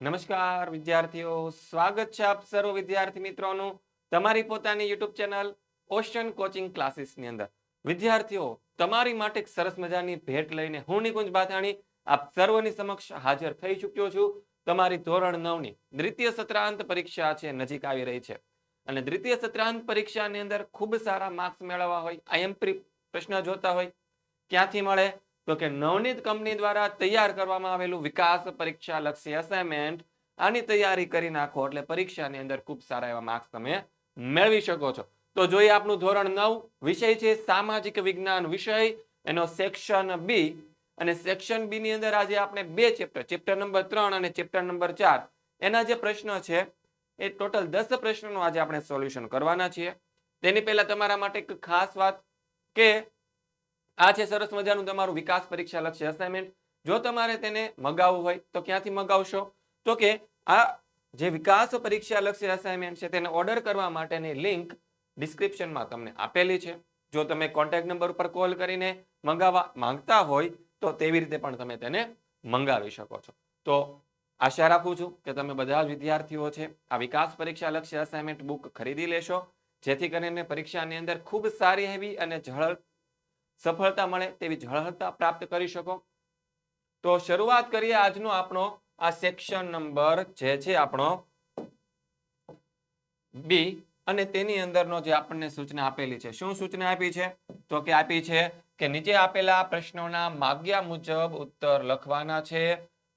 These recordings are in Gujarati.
નમસ્કાર, વિદ્યાર્થીઓ. સ્વાગત છે આપ સર્વ વિદ્યાર્થી મિત્રોનું તમારી પોતાની યુટ્યુબ ચેનલ ઓશન કોચિંગ ક્લાસીસની અંદર. વિદ્યાર્થીઓ, તમારી માટે સરસ મજાની ભેટ લઈને હું નિકુંજ બાથાણી આપ સર્વની સમક્ષ હાજર થઈ ચૂક્યો છું. તમારી ધોરણ નવની દ્વિતીય સત્રાંત પરીક્ષા છે, નજીક આવી રહી છે. અને દ્વિતીય સત્રાંત પરીક્ષાની અંદર ખૂબ સારા માર્ક્સ મેળવવા હોય આઈએમપી પ્રશ્ન જોતા હોય, ક્યાંથી મળે? તો કે નવનીત કંપની દ્વારા તૈયાર કરવામાં આવેલું વિકાસ પરીક્ષા લક્ષી અસાઇનમેન્ટ આની તૈયારી કરી નાખો એટલે પરીક્ષાની અંદર ખૂબ સારા એવા માર્ક્સ તમે મેળવી શકો છો. તો જોઈએ આપનું ધોરણ નવ, વિષય છે સામાજિક વિજ્ઞાન વિષય, એનો સેક્શન બી અને સેક્શન બી ની અંદર આજે આપણે બે ચેપ્ટર ચેપ્ટર નંબર ત્રણ અને ચેપ્ટર નંબર ચાર. એના જે પ્રશ્ન છે, એ ટોટલ દસ પ્રશ્નોનું આજે આપણે સોલ્યુશન કરવાના છીએ. તેની પહેલા તમારા માટે એક ખાસ વાત કે આ છે સરસ મજાનું તમારું વિકાસ પરીક્ષા લક્ષ્ય અસાઇનમેન્ટ જો તમારે તેને મગાવવું હોય તો ક્યાંથી મગાવશો? તો કે આ જે વિકાસ પરીક્ષા લક્ષ્ય અસાઇનમેન્ટ છે તેને ઓર્ડર કરવા માટેની લિંક ડિસ્ક્રિપ્શનમાં તમને આપેલી છે. જો તમે કોન્ટેક્ટ નંબર ઉપર કોલ કરીને મંગાવવા માંગતા હોય તો તેવી રીતે પણ તમે તેને મંગાવી શકો છો. તો આશા રાખું છું કે તમે બધા જ વિદ્યાર્થીઓ છે આ વિકાસ પરીક્ષા લક્ષ્ય અસાઇનમેન્ટ બુક ખરીદી લેશો. જેથી કરીને પરીક્ષાની અંદર ખૂબ સારી એવી અને ઝડપ સફળતા મળે તેવી ઝળહળતા પ્રાપ્ત કરી શકો. તો શરૂઆત કરીએ આજનો આપણો, આ સેક્શન નંબર જે છે આપણો બી અને તેની અંદરનો જે આપણને સૂચના આપેલી છે. શું સૂચના આપી છે? તો કે આપી છે કે નીચે આપેલા પ્રશ્નોના માગ્યા મુજબ ઉત્તર લખવાના છે.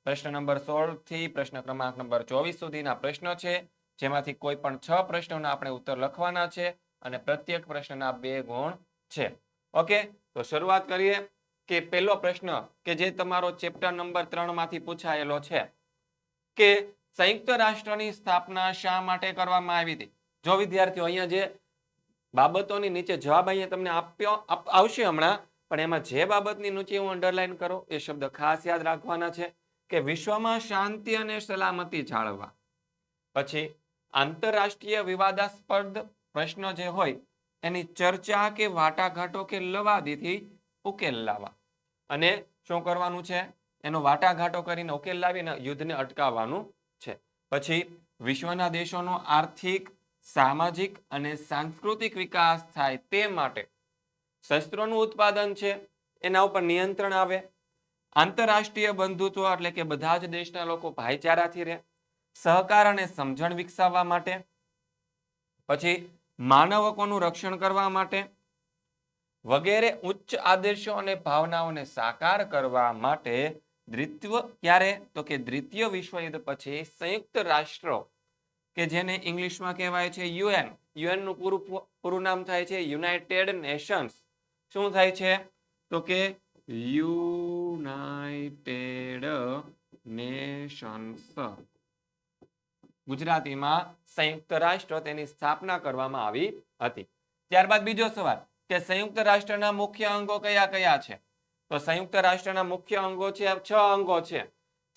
પ્રશ્ન નંબર સોળથી પ્રશ્ન ક્રમાંક નંબર ચોવીસ સુધીના પ્રશ્નો છે. જેમાંથી કોઈ પણ છ પ્રશ્નોના આપણે ઉત્તર લખવાના છે અને પ્રત્યેક પ્રશ્નના બે ગુણ છે. ઓકે? તો શરૂઆત કરીએ કે પહેલો પ્રશ્ન કે જે તમારો ચેપ્ટર નંબર ત્રણમાંથી પૂછાયેલો છે કે સંયુક્ત રાષ્ટ્રની સ્થાપના શા માટે કરવામાં આવી હતી? જો વિદ્યાર્થીઓ અહીંયા જે બાબતોની નીચે જવાબ અહીંયા તમને આપ્યો આવશે હમણાં, પણ એમાં જે બાબતની નીચે હું અંડરલાઈન કરો, એ શબ્દ ખાસ યાદ રાખવાના છે કે વિશ્વમાં શાંતિ અને સલામતી જાળવવા. પછી આંતરરાષ્ટ્રીય વિવાદાસ્પદ પ્રશ્નો જે હોય એની ચર્ચા કે વાટાઘાટો કે લવાદીથી ઉકેલ લાવવા. અને શું કરવાનું છે? એનો વાટાઘાટો કરીને ઉકેલ લાવીને યુદ્ધને અટકાવવાનું છે. પછી વિશ્વના દેશોનો આર્થિક, સામાજિક અને સાંસ્કૃતિક વિકાસ થાય તે માટે શસ્ત્રોનું ઉત્પાદન છે, એના ઉપર નિયંત્રણ આવે. આંતરરાષ્ટ્રીય બંધુત્વ એટલે કે બધા જ દેશના લોકો ભાઈચારાથી રહે. સહકાર અને સમજણ વિકસાવવા માટે. પછી માનવ હકોનું રક્ષણ કરવા માટે, વગેરે ઉચ્ચ આદર્શો અને ભાવનાઓને સાકાર કરવા માટે દ્વિત્વ ક્યારે? તો કે દ્વિતીય વિશ્વયુદ્ધ પછી સંયુક્ત રાષ્ટ્રો, કે જેને ઇંગ્લિશમાં કહેવાય છે યુએન. યુએનનું પૂરું પૂરું નામ થાય છે યુનાઇટેડ નેશન્સ. શું થાય છે? તો કે યુનાઇટેડ નેશન્સ. ગુજરાતીમાં સંયુક્ત રાષ્ટ્ર તેની સ્થાપના કરવામાં આવી હતી. ત્યારબાદ બીજો સવાલ કે સંયુક્ત રાષ્ટ્રના મુખ્ય અંગો કયા કયા છે? તો સંયુક્ત રાષ્ટ્રના મુખ્ય અંગો છે, છ અંગો છે.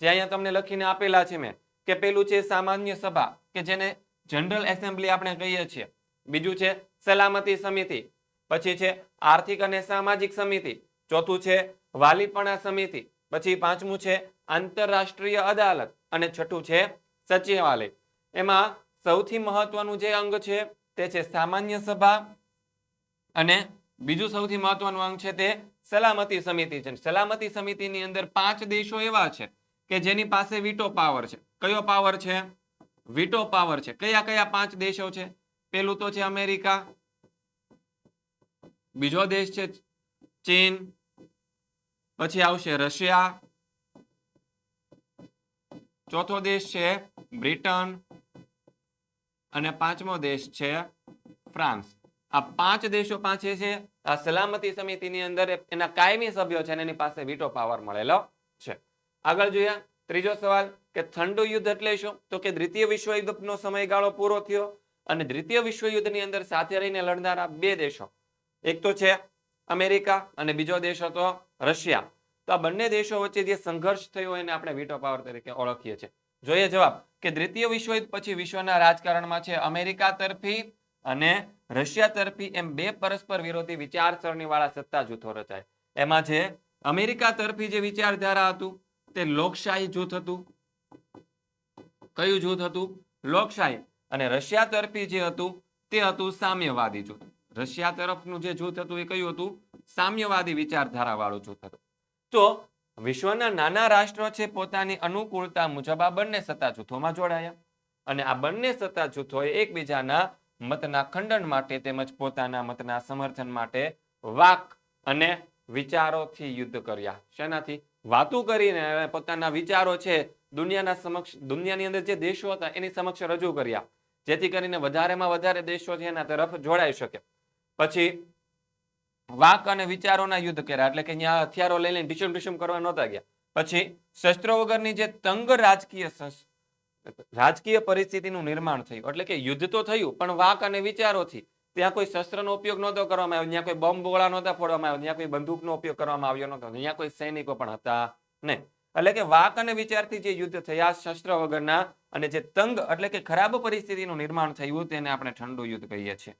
જે અહીંયા તમને લખીને આપેલા છે મેં. કે પેલું છે સામાન્ય સભા, કે જેને જનરલ એસેમ્બલી આપણે કહીએ છીએ. બીજું છે સલામતી સમિતિ, પછી છે આર્થિક અને સામાજિક સમિતિ, ચોથું છે વાલીપણા સમિતિ, પછી પાંચમું છે આંતરરાષ્ટ્રીય અદાલત, અને છઠ્ઠું છે સચિવાલય. એમાં સૌથી મહત્વનું જે અંગ છે તે છે સામાન્ય સભા અને બીજું સૌથી મહત્વનું અંગ છે તે સલામતી સમિતિ છે. સલામતી સમિતિની અંદર પાંચ દેશો એવા છે કે જેની પાસે વીટો પાવર છે. કયો પાવર છે? વીટો પાવર છે. કયા કયા પાંચ દેશો છે? પેલું તો છે અમેરિકા. બીજો દેશ છે ચીન. પછી આવશે રશિયા. ચોથો દેશ છે બ્રિટન અને પાંચમો દેશ છે ફ્રાન્સ. આ પાંચ દેશો પાસે છે. આ સલામતી સમિતિની અંદર એના કાયમી સભ્યો છે એની પાસે વીટો પાવર મળેલો છે. આગળ જોઈએ, ત્રીજો સવાલ કે ઠંડુ યુદ્ધ એટલે શું? તો કે દ્વિતીય વિશ્વયુદ્ધનો સમયગાળો પૂરો થયો અને દ્વિતીય વિશ્વયુદ્ધની અંદર સાથે રહીને લડનારા બે દેશો. એક તો છે અમેરિકા અને બીજો દેશ હતો રશિયા. તો આ બંને દેશો વચ્ચે જે સંઘર્ષ થયો એને આપણે વીટો પાવર તરીકે ઓળખીએ છીએ. જોઈએ જવાબ કે દ્વિતીય વિશ્વયુદ્ધ પછી વિશ્વના રાજકારણમાં છે અમેરિકા તરફી અને રશિયા તરફી એમ બે પરસ્પર વિરોધી વિચારસરણી વાળા સત્તા જૂથો રચાય. એમાં છે અમેરિકા તરફી જે વિચારધારા હતું તે લોકશાહી જૂથ હતું. કયું જૂથ હતું? લોકશાહી. અને રશિયા તરફી જે હતું તે હતું સામ્યવાદી જૂથ. રશિયા તરફનું જે જૂથ હતું એ કયું હતું? સામ્યવાદી વિચારધારા વાળું જૂથ હતું. તો વિશ્વના નાના રાષ્ટ્રો છે પોતાની અનુકૂળતા મુજબ આ બંને સત્તા જૂથોમાં જોડાયા. અને આ બંને સત્તા જૂથોએ એકબીજાના મતના ખંડન માટે તેમજ પોતાના મતના સમર્થન માટે વાક અને વિચારોથી યુદ્ધ કર્યા. શેનાથી? વાતો કરીને પોતાના વિચારો છે દુનિયાના સમક્ષ, દુનિયાની અંદર જે દેશો હતા એની સમક્ષ રજૂ કર્યા. જેથી કરીને વધારેમાં વધારે દેશો છે એના તરફ જોડાઈ શકે. પછી વાક અને વિચારોના યુદ્ધ કર્યા. એટલે કે અહીંયા હથિયારો લઈ લઈને ઢીસમ ઢીસમ કરવા નહોતા ગયા. પછી શસ્ત્રો વગરની જે તંગ રાજકીય રાજકીય પરિસ્થિતિનું નિર્માણ થયું. એટલે કે યુદ્ધ તો થયું, પણ વાક અને વિચારોથી ત્યાં કોઈ શસ્ત્રનો ઉપયોગ નહોતો કરવામાં આવ્યો, ત્યાં કોઈ બોમ્બ ગોળા નહોતા ફોડવામાં આવ્યો, ત્યાં કોઈ બંદૂકનો ઉપયોગ કરવામાં આવ્યો નહોતો, ત્યાં કોઈ સૈનિકો પણ હતા નહીં. એટલે કે વાક અને વિચારથી જે યુદ્ધ થયા શસ્ત્ર વગરના અને જે તંગ, એટલે કે ખરાબ પરિસ્થિતિનું નિર્માણ થયું, તેને આપણે ઠંડુ યુદ્ધ કહીએ છીએ.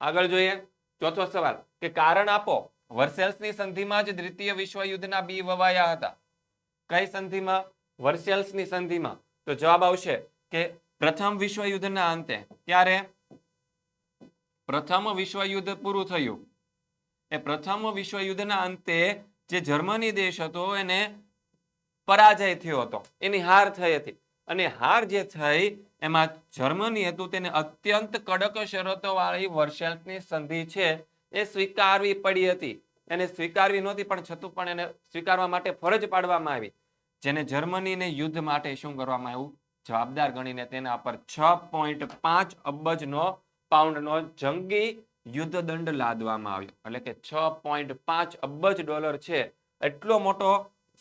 આગળ જોઈએ. ચોથો સવાલ, કે કારણ આપો, વર્સેલ્સની સંધિમાં જ દ્વિતીય વિશ્વયુદ્ધના બી વવાયા હતા. કઈ સંધિમાં? વર્સેલ્સની સંધિમાં. તો જવાબ આવશે કે પ્રથમ વિશ્વયુદ્ધના અંતે. ક્યારે? પ્રથમ વિશ્વયુદ્ધ પૂરું થયું. એ પ્રથમ વિશ્વયુદ્ધના અંતે જે જર્મની દેશ હતો, એને પરાજય થયો હતો. એની હાર થઈ હતી. અને હાર જે થઈ એમાં જર્મની હતું તેને અત્યંત કડક શરતો વાળી વર્સેલ્સની સંધિ છે, એ સ્વીકારવી પડી હતી. એને સ્વીકારવી નહોતી, પણ છતાં પણ એને સ્વીકારવા માટે ફરજ પાડવામાં આવી. જેને જર્મનીને યુદ્ધ માટે શું કરવામાં આવ્યું? જવાબદાર ગણીને તેના પર છ પોઈન્ટ પાંચ અબજનો, પાઉન્ડનો જંગી યુદ્ધ દંડ લાદવામાં આવ્યો. એટલે કે છ પોઈન્ટ પાંચ અબજ ડોલર છે, એટલો મોટો,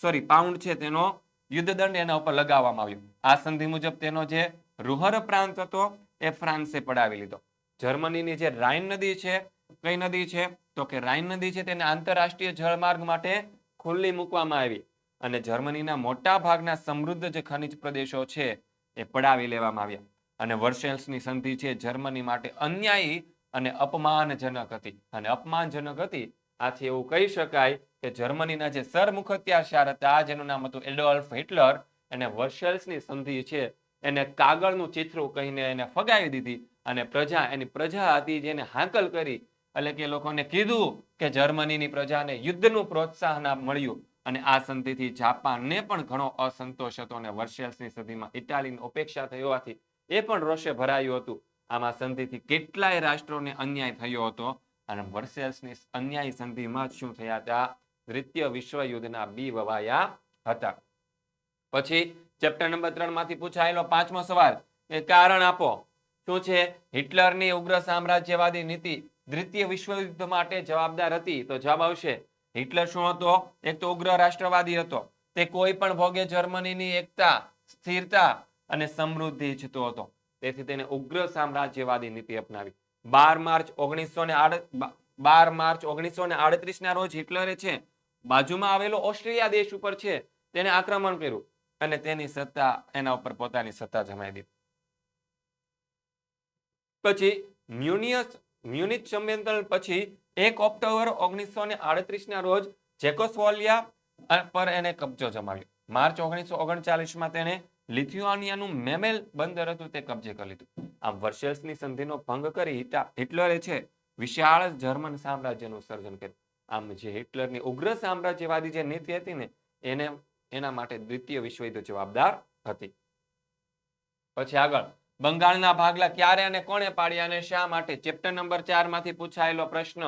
સોરી, પાઉન્ડ છે તેનો યુદ્ધ દંડ એના ઉપર લગાવવામાં આવ્યો. આ સંધિ મુજબ તેનો જે રૂહર પ્રાંત હતો, એ ફ્રાન્સે પડાવી લીધો. જર્મનીની જે રાઇન નદી છે, કઈ નદી છે? તો કે રાઇન નદી છે, તેને આંતરરાષ્ટ્રીય જળમાર્ગ માટે ખુલ્લી મૂકવામાં આવી. અને જર્મનીના મોટા ભાગના સમૃદ્ધ જે ખનિજ પ્રદેશો છે, એ પડાવી લેવામાં આવ્યા. અને વર્ષેલ્સની સંધિ છે, જર્મની માટે અન્યાયી અને અપમાનજનક હતી. અને અપમાનજનક હતી, આથી એવું કહી શકાય કે જર્મનીના જે સરમુખત્યાશાર હતા, જેનું નામ હતું એડોલ્ફ હિટલર, એને વર્સેલ્સની સંધિ છે એને કાગળનું ચિત્રું કહીને એને ફગાવી દીધી અને પ્રજા, એની પ્રજા હતી જેને હાંકલ કરી એટલે કે લોકોને કીધું કે જર્મનીની પ્રજાને યુદ્ધનું પ્રોત્સાહન મળ્યું. અને આ સંધિથી જાપાનને પણ ઘણો અસંતોષ હતો અને વર્ષેલ્સની સદીમાં ઇટાલીની ઉપેક્ષા થઈ હોવાથી એ પણ રોષે ભરાયું હતું. આમાં સંધિથી કેટલાય રાષ્ટ્રોને અન્યાય થયો હતો અને વર્ષેલ્સની અન્યાય સંધિમાં શું થયા હતા? દ્વિતીય વિશ્વયુદ્ધના બી વવાયા હતા. પછી ચેપ્ટર નંબર ત્રણમાંથી પૂછાયેલો પાંચમો સવાલ કારણ આપો. શું છે? હિટલરની ઉગ્ર સામ્રાજ્યવાદી નીતિ દ્વિતીય વિશ્વયુદ્ધ માટે જવાબદાર હતી? તો જવાબ આવશે, હિટલર શું હતો? એક તો ઉગ્ર રાષ્ટ્રવાદી હતો. તે કોઈ પણ ભોગે જર્મનીની એકતા, સ્થિરતા અને સમૃદ્ધિ ઈચ્છતો હતો. તેથી તેને ઉગ્ર સામ્રાજ્યવાદી નીતિ અપનાવી. બાર માર્ચ ઓગણીસો ને બાર માર્ચ ઓગણીસો ને આડત્રીસ ના રોજ હિટલરે છે, બાજુમાં આવેલો ઓસ્ટ્રેલિયા દેશ ઉપર છે, તેને આક્રમણ કર્યું. અને તેની સત્તા એના ઉપર પોતાની સત્તા જમાઈ દીધી. પછી મ્યુનિયસ, મ્યુનિચ સંમેલન પછી એક ઓક્ટોબર ઓગણીસો ને આડત્રીસ ના રોજ જેકોસ્વોલિયા પર એને કબજો જમાવ્યો. માર્ચ ઓગણીસો ઓગણચાલીસમાં તેને લિથુઆનિયાનું મેમેલ બંદર હતું તે કબજે કરી લીધું. આમ વર્સેલ્સની સંધિનો ભંગ કરી હિટલરે છે વિશાળ જર્મન સામ્રાજ્યનું સર્જન કર્યું. આમ જે હિટલરની ઉગ્ર સામ્રાજ્યવાદી જે નીતિ હતી ને, એને એના માટે દ્વિતીય વિશ્વયુદ્ધ જવાબદાર હતી. પછી આગળ, બંગાળના ભાગલા ક્યારે અને કોણે પાડ્યા અને શા માટે? ચેપ્ટર નંબર ચારમાંથી પૂછાયેલો પ્રશ્ન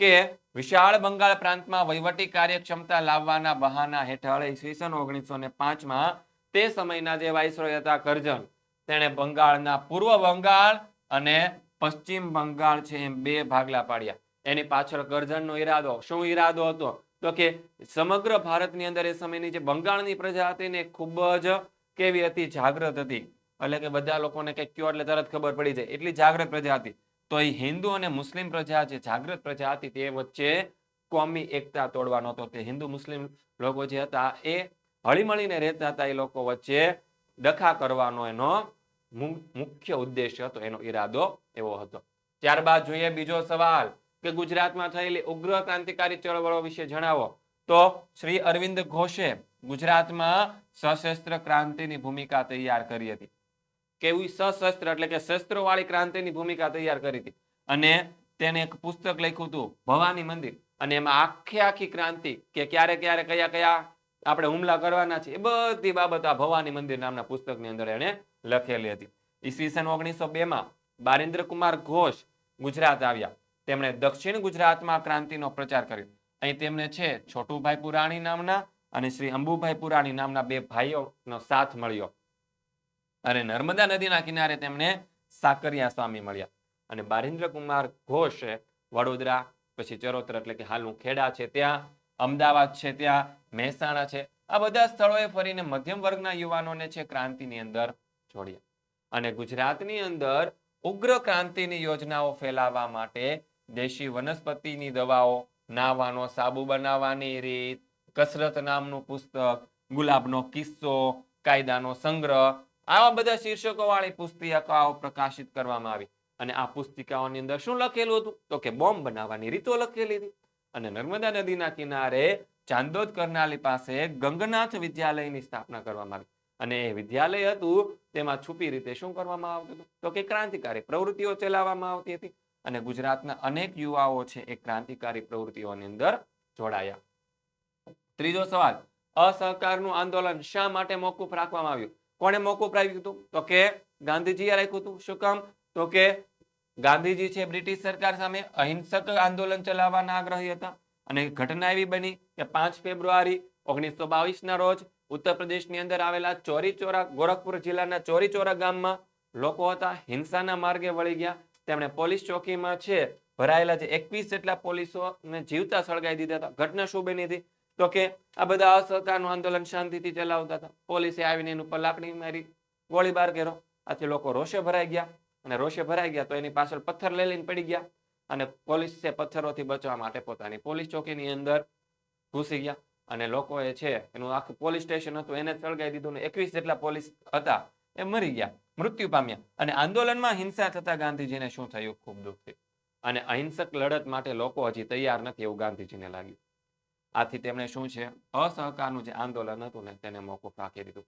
કે વિશાળ બંગાળ પ્રાંતમાં વહીવટી કાર્યક્ષમતા લાવવાના બહાના હેઠળ ઈસવીસન ઓગણીસો ને પાંચમાં તે સમયના જે વાઇસરોય હતા કરજણ, તેણે બંગાળના પૂર્વ બંગાળ અને પશ્ચિમ બંગાળ છે એમ બે ભાગલા પાડ્યા. એની પાછળ કરજણનો ઈરાદો, શું ઈરાદો હતો? તો કે સમગ્ર ભારતની અંદર એ સમયની જે બંગાળની પ્રજા હતી ને ખૂબ જ કેવી હતી, જાગૃત હતી. એટલે કે બધા લોકોને કંઈક કયો એટલે તરત ખબર પડી જાય. એટલી જાગૃત પ્રજા હતી. તો એ હિન્દુ અને મુસ્લિમ પ્રજા જે જાગૃત પ્રજા હતી તે વચ્ચે કોમી એકતા તોડવાનો હતો તે હિન્દુ મુસ્લિમ લોકો જે હતા એ હળીમળીને રહેતા હતા એ લોકો વચ્ચે ડખા કરવાનો એનો મુખ્ય ઉદ્દેશ્ય હતો, એનો ઈરાદો એવો હતો. ત્યારબાદ જોઈએ બીજો સવાલ. કે ગુજરાતમાં થયેલી ઉગ્ર ક્રાંતિકારી ચળવળો વિશે જણાવો? તો શ્રી અરવિંદ ઘોષે ગુજરાતમાં સશસ્ત્ર ક્રાંતિની ભૂમિકા તૈયાર કરી હતી. કેવી સશસ્ત્ર એટલે કે શસ્ત્રોવાળી ક્રાંતિની ભૂમિકા તૈયાર કરી હતી. અને તેને એક પુસ્તક લખ્યું હતું, ભવાની મંદિર. અને એમાં આખી આખી ક્રાંતિ કે ક્યારે ક્યારે કયા કયા આપણે હુમલા કરવાના છે, એ બધી બાબત આ ભવાની મંદિર નામના પુસ્તકની અંદર એણે લખેલી હતી. ઈસવીસન ઓગણીસો બે માં બારેન્દ્ર કુમાર ઘોષ ગુજરાત આવ્યા. તેમણે દક્ષિણ ગુજરાતમાં ક્રાંતિનો પ્રચાર કર્યો. અહીં તેમને છે છોટુભાઈ પુરાણી નામના અને શ્રી અંબુભાઈ પુરાણી નામના બે ભાઈઓનો સાથ મળ્યો. અને નર્મદા નદીના કિનારે તેમને સાકરિયા સ્વામી મળ્યા. અને બારેન્દ્ર કુમાર ઘોષ વડોદરા, પછી ચરોતર એટલે કે હાલનું ખેડા છે ત્યાં, અમદાવાદ છે ત્યાં, મહેસાણા છે, આ બધા સ્થળોએ ફરીને મધ્યમ વર્ગના યુવાનોને છે ક્રાંતિની અંદર જોડ્યા. અને ગુજરાતની અંદર ઉગ્ર ક્રાંતિની યોજનાઓ ફેલાવવા માટે દેશી વનસ્પતિની દવાઓ નાહવાનો સાબુ બનાવવાની રીત, કસરત નામનું પુસ્તક, ગુલાબનો કિસ્સો, કાયદાનો સંગ્રહ, આવા બધા શીર્ષકો વાળી પુસ્તિકાઓ પ્રકાશિત કરવામાં આવી. અને આ પુસ્તિકાઓની અંદર શું લખેલું હતું? તો કે બોમ્બ બનાવવાની રીતો લખેલી હતી. અને નર્મદા નદીના કિનારે ચાંદોદ કરનાલી પાસે ગંગનાથ વિદ્યાલયની સ્થાપના કરવામાં આવી. અને એ વિદ્યાલય હતું, તેમાં છુપી રીતે શું કરવામાં આવતું હતું? તો કે ક્રાંતિકારી પ્રવૃત્તિઓ ચલાવવામાં આવતી હતી. અને ગુજરાતના અનેક યુવાઓ છે એ ક્રાંતિકારી પ્રવૃત્તિઓની અંદર જોડાયા. ત્રીજો સવાલ, અસહકારનું આંદોલન શા માટે મોકૂફ રાખવામાં આવ્યું? કોણે મોકૂફ રાખ્યું હતું? તો કે ગાંધીજીએ રાખ્યું હતું. શું કામ? તો કે ગાંધીજી છે બ્રિટિશ સરકાર સામે અહિંસક આંદોલન ચલાવવાના આગ્રહી હતા. અને ઘટના એવી બની કે પાંચ ફેબ્રુઆરી ઓગણીસો બાવીસ ના રોજ ઉત્તર પ્રદેશની અંદર આવેલા ચોરી ચોરા ગોરખપુર જિલ્લાના ચોરી ચોરા ગામમાં લોકો હતા. હિંસાના માર્ગે વળી ગયા. તેમણે પોલીસ ચોકીમાં છે, ભરાયેલા જે એકવીસ જેટલા પોલીસોને જીવતા સળગાવી દીધા હતા. ઘટના શું બની હતી? તો કે આ બધા અસહકારનું આંદોલન શાંતિથી ચલાવતા હતા. પોલીસે આવીને એની ઉપર લાકડી મારી ગોળીબાર કર્યો. આથી લોકો રોષે ભરાઈ ગયા. અને રોષે ભરાઈ ગયા તો એની પાછળ પથ્થર લઈ લઈને પડી ગયા. અને પોલીસે પથ્થરોથી બચવા માટે પોતાની પોલીસ ચોકીની અંદર ઘૂસી ગયા. અને લોકોએ છે, એનું આખું પોલીસ સ્ટેશન હતું, એને સળગાવી દીધું ને એકવીસ જેટલા પોલીસ હતા, એ મરી ગયા. મૃત્યુ પામ્યા અને આંદોલનમાં હિંસા થતા ગાંધીજીને શું થયું? ખૂબ દુઃખ થયું. અને અહિંસક લડત માટે લોકો હજી તૈયાર નથી એવું ગાંધીજીને લાગ્યું. આથી તેમણે શું છે? અસહકારનું જે આંદોલન હતું ને, તેને મોકૂફ રાખી દીધું.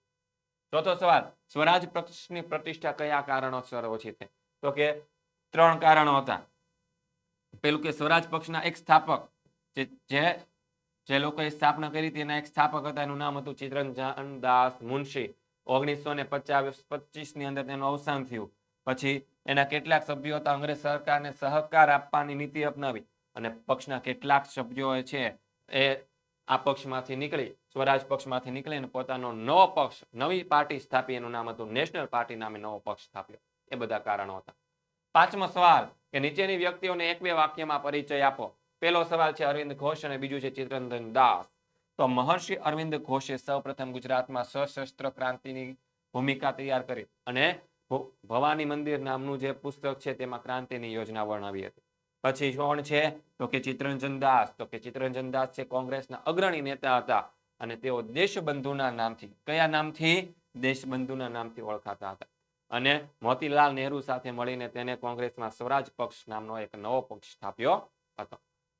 ચોથો સવાલ, સ્વરાજ પક્ષની પ્રતિષ્ઠા કયા કારણોસર ઓછી થઈ? તો કે ત્રણ કારણો હતા. પેલું કે સ્વરાજ પક્ષના એક સ્થાપક જે જે લોકોએ સ્થાપના કરી હતી, એના એક સ્થાપક હતા, એનું નામ હતું ચિત્રંજન દાસ મુનશી. ઓગણીસો ને પચાસ પચીસની અંદર તેનું અવસાન થયું. પછી એના કેટલાક સભ્યો હતા અંગ્રેજ સરકારને સહકાર આપવાની નીતિ અપનાવી અને પક્ષના કેટલાક સભ્યો છે એ આ પક્ષમાંથી નીકળી, સ્વરાજ પક્ષમાંથી નીકળી અને પોતાનો નવો પક્ષ, નવી પાર્ટી સ્થાપી, એનું નામ હતું નેશનલ પાર્ટી નામે નવો પક્ષ સ્થાપ્યો. એ બધા કારણો હતા. પાંચમો સવાલ કે નીચેની વ્યક્તિઓને એક બે વાક્યમાં પરિચય આપો. પહેલો સવાલ છે અરવિંદ ઘોષ અને બીજું છે ચિત્રંજન દાસ. તો મહર્ષિ અરવિંદ ઘોષે સૌપ્રથમ ગુજરાતમાં સશસ્ત્ર ક્રાંતિની ભૂમિકા તૈયાર કરી અને ભવાની મંદિર નામનું જે પુસ્તક છે તેમાં ક્રાંતિની યોજના વર્ણવી હતી. પછી કોણ છે? તો કે ચિત્રંજન દાસ. તો કે ચિત્રંજન દાસ છે કોંગ્રેસના અગ્રણી નેતા હતા અને તેઓ દેશબંધુના નામથી, કયા નામથી? દેશબંધુના નામથી ઓળખાતા હતા. અને મોતીલાલ નહેરુ સાથે મળીને તેને કોંગ્રેસમાં સ્વરાજ પક્ષ નામનો એક નવો પક્ષ સ્થાપ્યો હતો.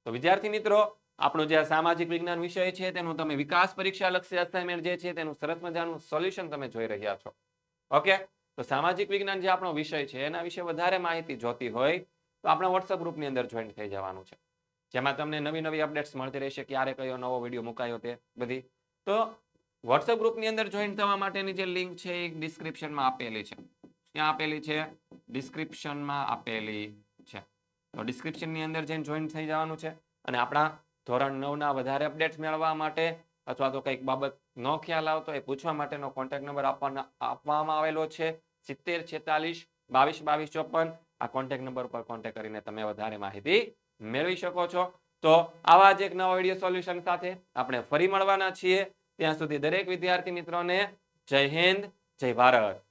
તો વિદ્યાર્થી મિત્રો આપણો જે સામાજિક વિજ્ઞાન વિષય છે, તેનું તમે વિકાસ પરીક્ષા લક્ષી અસાઇનમેન્ટ જે છે, તેનું સરસ મજાનું સોલ્યુશન તમે જોઈ રહ્યા છો. ઓકે તો સામાજિક વિજ્ઞાન જે આપણો વિષય છે, એના વિશે વધારે માહિતી જોતી હોય, તો આપણા વોટ્સઅપ ગ્રુપની અંદર જોઈન થઈ જવાનું છે. જેમાં તમને નવી નવી અપડેટ્સ મળતી રહેશે, ક્યારે કયો નવો વીડિયો મુકાયો તે બધી. તો વોટ્સઅપ ગ્રુપની અંદર જોઈન થવા માટેની જે લિંક છે, એ ડિસ્ક્રિપ્શનમાં આપેલી છે. ક્યાં આપેલી છે? ડિસ્ક્રિપ્શનમાં આપેલી છે. તો ડિસ્ક્રિપ્શનની અંદર જઈને જોઈન થઈ જવાનું છે. અને આપણા ધોરણ નવના વધારે અપડેટ્સ મેળવવા માટે અથવા તો કંઈક બાબત ન ખ્યાલ આવતો એ પૂછવા માટેનો કોન્ટેક્ટ નંબર આપવાના, આપવામાં આવેલો છે. સિત્તેર, છેતાલીસ, બાવીસ બાવીસ, ચોપન. આ કોન્ટેક્ટ નંબર પર કોન્ટેક્ટ કરીને તમે વધારે માહિતી મેળવી શકો છો. તો આવા જ એક નવા વીડિયો સોલ્યુશન સાથે આપણે ફરી મળવાના છીએ. ત્યાં સુધી દરેક વિદ્યાર્થી મિત્રોને જય હિન્દ, જય ભારત.